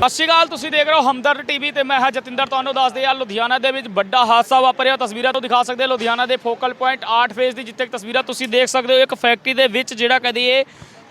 ਸਤਿ ਸ਼੍ਰੀ ਅਕਾਲ, ਤੁਸੀਂ ਦੇਖ ਰਹੇ ਹੋ ਹਮਦਰਦ ਟੀਵੀ ਤੇ ਮੈਂ ਹਾਂ ਜਤਿੰਦਰ ਤੁਹਾਨੂੰ ਦੱਸਦੇ ਆ ਲੁਧਿਆਣਾ ਦੇ ਵਿੱਚ ਵੱਡਾ ਹਾਦਸਾ ਵਾਪਰਿਆ। ਤਸਵੀਰਾਂ ਤੋਂ ਦਿਖਾ ਸਕਦੇ ਹੋ, ਲੁਧਿਆਣਾ ਦੇ ਫੋਕਲ ਪੁਆਇੰਟ 8 ਫੇਜ਼ ਦੀ ਜਿੱਥੇ ਤਸਵੀਰਾਂ ਤੁਸੀਂ ਦੇਖ ਸਕਦੇ ਹੋ, ਇੱਕ ਫੈਕਟਰੀ ਦੇ ਵਿੱਚ ਜਿਹੜਾ ਕਦੇ ਇਹ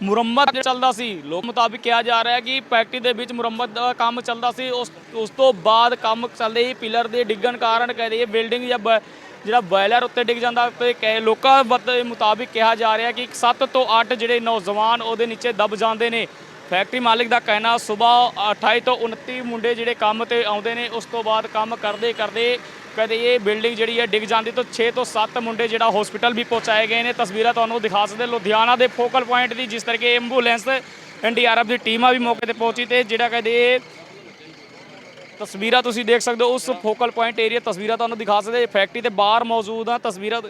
ਮੁਰੰਮਤ ਚੱਲਦਾ ਸੀ। ਲੋਕ ਮੁਤਾਬਿਕ ਕਿਹਾ ਜਾ ਰਿਹਾ ਹੈ ਕਿ ਫੈਕਟਰੀ ਦੇ ਵਿੱਚ ਮੁਰੰਮਤ ਦਾ ਕੰਮ ਚੱਲਦਾ ਸੀ। ਉਸ ਉਸ ਤੋਂ ਬਾਅਦ ਕੰਮ ਚੱਲਦੇ ਹੀ ਪਿਲਰ ਦੇ ਡਿੱਗਣ ਕਾਰਨ ਕਹਦੇ ਇਹ ਬਿਲਡਿੰਗ ਜਾਂ ਬ- ਜਿਹੜਾ ਬਾਇਲਰ ਉੱਤੇ ਡਿੱਗ ਜਾਂਦਾ ਤੇ ਕਹੇ, ਲੋਕਾਂ ਬਤ- ਮੁਤਾਬਿਕ ਕਿਹਾ ਜਾ ਰਿਹਾ ਕਿ 7 ਤੋਂ 8 ਜਿਹੜੇ ਨੌਜਵਾਨ ਉਹਦੇ ਨੀਚੇ ਦਬ ਜਾਂਦੇ ਨੇ। ਫੈਕਟਰੀ ਮਾਲਕ ਦਾ ਕਹਿਣਾ, ਸਵੇਰ 28 ਤੋਂ 29 ਮੁੰਡੇ ਜਿਹੜੇ ਕੰਮ ਤੇ ਆਉਂਦੇ ਨੇ, ਉਸ ਤੋਂ ਬਾਅਦ ਕੰਮ ਕਰਦੇ ਕਰਦੇ ਕਦੇ ਇਹ ਬਿਲਡਿੰਗ ਜਿਹੜੀ ਹੈ ਡਿੱਗ ਜਾਂਦੀ ਤੋਂ 6 ਤੋਂ 7 ਮੁੰਡੇ ਜਿਹੜਾ ਹਸਪੀਟਲ ਵੀ ਪਹੁੰਚਾਏ ਗਏ ਨੇ। ਤਸਵੀਰਾਂ ਤੁਹਾਨੂੰ ਦਿਖਾ ਸਕਦੇ ਲੁਧਿਆਣਾ ਦੇ ਫੋਕਲ ਪੁਆਇੰਟ ਦੀ ਜਿਸ ਤਰੀਕੇ ਐਂਬੂਲੈਂਸ ਐਨਡੀਆਰਐਫ ਦੀ ਟੀਮਾਂ ਵੀ ਮੌਕੇ ਤੇ ਪਹੁੰਚੀ ਤੇ ਜਿਹੜਾ ਕਦੇ ਇਹ ਤਸਵੀਰਾਂ ਤੁਸੀਂ ਦੇਖ ਸਕਦੇ ਹੋ। ਉਸ ਫੋਕਲ ਪੁਆਇੰਟ ਏਰੀਆ ਤਸਵੀਰਾਂ ਤੁਹਾਨੂੰ ਦਿਖਾ ਸਕਦੇ ਫੈਕਟਰੀ ਦੇ ਬਾਹਰ ਮੌਜੂਦ ਆ। ਤਸਵੀਰਾਂ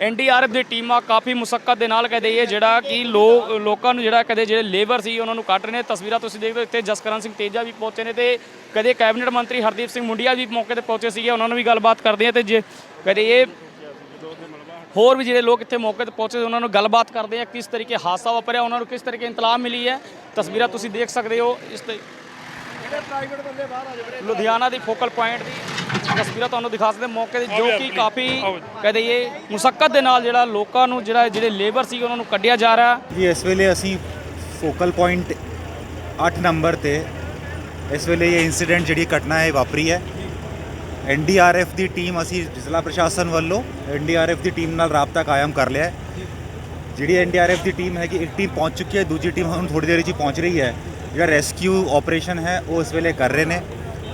ਐਨਡੀਆਰਐਫ ਦੀ ਟੀਮਾਂ ਕਾਫੀ ਮੁਸ਼ਕਲ ਦੇ ਨਾਲ ਕਹਦੇ ਇਹ ਜਿਹੜਾ ਕਿ ਲੋਕ ਲੋਕਾਂ ਨੂੰ ਜਿਹੜਾ ਕਦੇ ਜਿਹੜੇ ਲੇਬਰ ਸੀ, ਉਹਨਾਂ ਨੂੰ ਕੱਟ ਰਹੇ ਨੇ। ਤਸਵੀਰਾਂ ਤੁਸੀਂ ਦੇਖਦੇ ਹੋ, ਇੱਥੇ ਜਸਕਰਨ ਸਿੰਘ ਤੇਜਾ ਵੀ ਪਹੁੰਚੇ ਨੇ ਤੇ ਕਦੇ ਕੈਬਨਿਟ ਮੰਤਰੀ ਹਰਦੀਪ ਸਿੰਘ ਮੁੰਡੀਆ ਵੀ ਮੌਕੇ ਤੇ ਪਹੁੰਚੇ ਸੀਗੇ, ਉਹਨਾਂ ਨੂੰ ਵੀ ਗੱਲਬਾਤ ਕਰਦੇ ਆ ਤੇ ਜੇ ਕਦੇ ਇਹ ਹੋਰ ਵੀ ਜਿਹੜੇ ਲੋਕ ਇੱਥੇ ਮੌਕੇ ਤੇ ਪਹੁੰਚੇ, ਉਹਨਾਂ ਨੂੰ ਗੱਲਬਾਤ ਕਰਦੇ ਆ, ਕਿਸ ਤਰੀਕੇ ਹਾਦਸਾ ਵਾਪਰਿਆ, ਉਹਨਾਂ ਨੂੰ ਕਿਸ ਤਰੀਕੇ ਇਤਲਾਹ ਮਿਲੀ ਹੈ। ਤਸਵੀਰਾਂ ਤੁਸੀਂ ਦੇਖ ਸਕਦੇ ਹੋ, ਇਸ ਤੇ ਲੁਧਿਆਣਾ ਦੀ ਫੋਕਲ ਪੁਆਇੰਟ ਦੀ ਤਸਵੀਰਾਂ ਤੁਹਾਨੂੰ ਦਿਖਾ ਸਕਦੇ। ਮੌਕੇ ਤੇ ਜੋ ਕਿ ਕਾਫੀ ਕਹਦੇ ਇਹ ਮੁਸ਼ਕਲ ਦੇ ਨਾਲ ਜਿਹੜਾ ਲੋਕਾਂ ਨੂੰ ਜਿਹੜਾ ਜਿਹੜੇ ਲੇਬਰ ਸੀ ਉਹਨਾਂ ਨੂੰ ਕੱਢਿਆ ਜਾ ਰਿਹਾ। ਜੀ ਇਸ ਵੇਲੇ ਅਸੀਂ ਫੋਕਲ ਪੁਆਇੰਟ 8 ਨੰਬਰ ਤੇ। ਇਸ ਵੇਲੇ ਇਹ ਇਨਸੀਡੈਂਟ ਜਿਹੜੀ ਘਟਨਾ ਹੈ ਵਾਪਰੀ ਹੈ। ਐਨਡੀਆਰਐਫ ਦੀ ਟੀਮ ਅਸੀਂ ਜ਼ਿਲ੍ਹਾ ਪ੍ਰਸ਼ਾਸਨ ਵੱਲੋਂ ਐਨਡੀਆਰਐਫ ਦੀ ਟੀਮ ਨਾਲ ਰਾਬਤਾ ਕਾਇਮ ਕਰ ਲਿਆ ਹੈ। ਜਿਹੜੀ ਐਨਡੀਆਰਐਫ ਦੀ ਟੀਮ ਹੈ ਕਿ ਇੱਕ ਟੀਮ ਪਹੁੰਚ ਚੁੱਕੀ ਹੈ ਦੂਜੀ ਟੀਮ ਹੁਣ ਥੋੜੀ ਦੇਰ 'ਚ ਹੀ ਪਹੁੰਚ ਰਹੀ ਹੈ। ਜਿਹੜਾ ਰੈਸਕਿਊ ਆਪਰੇਸ਼ਨ ਹੈ ਉਹ ਇਸ ਵੇਲੇ ਕਰ ਰਹੇ ਨੇ।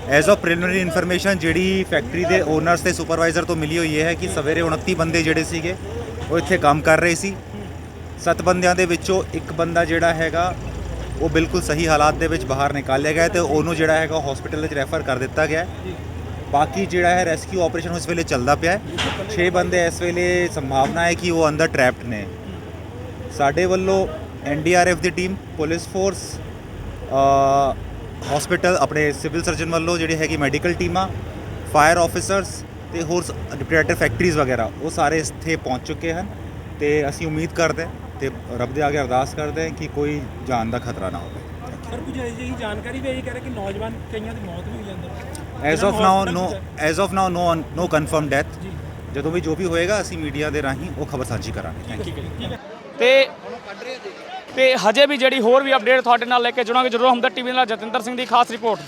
ਐਜ਼ ਆਫ ਪ੍ਰੀਲਿਮਿਨਰੀ ਇਨਫੋਰਮੇਸ਼ਨ ਜਿਹੜੀ ਫੈਕਟਰੀ ਦੇ ਓਨਰਸ ਤੇ ਸੁਪਰਵਾਈਜ਼ਰ ਤੋਂ ਮਿਲੀ ਹੋਈ ਹੈ ਕਿ ਸਵੇਰੇ 29 ਬੰਦੇ ਜਿਹੜੇ ਸੀਗੇ, ਉਹ ਇੱਥੇ ਕੰਮ ਕਰ ਰਹੇ ਸੀ। ਸੱਤ ਬੰਦਿਆਂ ਦੇ ਵਿੱਚੋਂ ਇੱਕ ਬੰਦਾ ਜਿਹੜਾ ਹੈਗਾ, ਉਹ ਬਿਲਕੁਲ ਸਹੀ ਹਾਲਾਤ ਦੇ ਵਿੱਚ ਬਾਹਰ ਨਿਕਾਲਿਆ ਗਿਆ ਤੇ ਉਹਨੂੰ ਜਿਹੜਾ ਹੈਗਾ ਹਸਪੀਟਲ ਵਿੱਚ ਰੈਫਰ ਕਰ ਦਿੱਤਾ ਗਿਆ ਬਾਕੀ ਜਿਹੜਾ ਹੈ ਰੈਸਕਿਊ ਆਪਰੇਸ਼ਨ ਉਸ ਵੇਲੇ ਚੱਲਦਾ ਪਿਆ ਹੈ। 6 ਬੰਦੇ ਇਸ ਵੇਲੇ ਸੰਭਾਵਨਾ ਹੈ ਕਿ ਉਹ ਅੰਦਰ ਟ੍ਰੈਪਡ ਨੇ। ਸਾਡੇ ਵੱਲੋਂ ਐਨਡੀਆਰਐਫ ਦੀ ਟੀਮ ਪੁਲਿਸ ਫੋਰਸ ਹਸਪੀਟਲ ਆਪਣੇ ਸਿਵਲ ਸਰਜਨ ਵੱਲੋਂ ਜਿਹੜੀ ਹੈਗੀ ਮੈਡੀਕਲ ਟੀਮਾਂ ਫਾਇਰ ਆਫੀਸਰਸ ਤੇ ਹੋਰ ਡਿਪਰੇਟਰ ਫੈਕਟਰੀਜ਼ ਵਗੈਰਾ ਉਹ ਸਾਰੇ ਇੱਥੇ ਪਹੁੰਚ ਚੁੱਕੇ ਹਨ ਤੇ ਅਸੀਂ ਉਮੀਦ ਕਰਦੇ ਹਾਂ ਤੇ ਰੱਬ ਦੇ ਅੱਗੇ ਅਰਦਾਸ ਕਰਦੇ ਹਾਂ ਕਿ ਕੋਈ ਜਾਨ ਦਾ ਖਤਰਾ ਨਾ ਹੋਵੇ। ਸਰ ਕੁਝ ਅਜਿਹੀ ਜਾਣਕਾਰੀ ਵੀ ਇਹ ਕਹਿ ਰਹੇ ਕਿ ਨੌਜਵਾਨ ਕਈਆਂ ਦੀ ਮੌਤ ਵੀ ਹੋਈ ਅੰਦਰ as of now no as of now no no confirm death ਜਦੋਂ ਵੀ ਜੋ ਵੀ ਹੋਏਗਾ ਅਸੀਂ ਮੀਡੀਆ ਦੇ ਰਾਹੀਂ ਉਹ ਖਬਰ ਸਾਂਝੀ ਕਰਾਂਗੇ। ਥੈਂਕ ਯੂ ਠੀਕ ਹੈ ਤੇ ਤੇ ਹਜੇ ਵੀ ਜਿਹੜੀ ਹੋਰ ਵੀ ਅਪਡੇਟ ਤੁਹਾਡੇ ਨਾਲ ਲੈ ਕੇ ਜੁੜਾਂਗੇ, ਜਰੂਰ ਹਮਦਰ ਟੀਵੀ ਨਾਲ ਜਤਿੰਦਰ ਸਿੰਘ ਦੀ ਖਾਸ ਰਿਪੋਰਟ।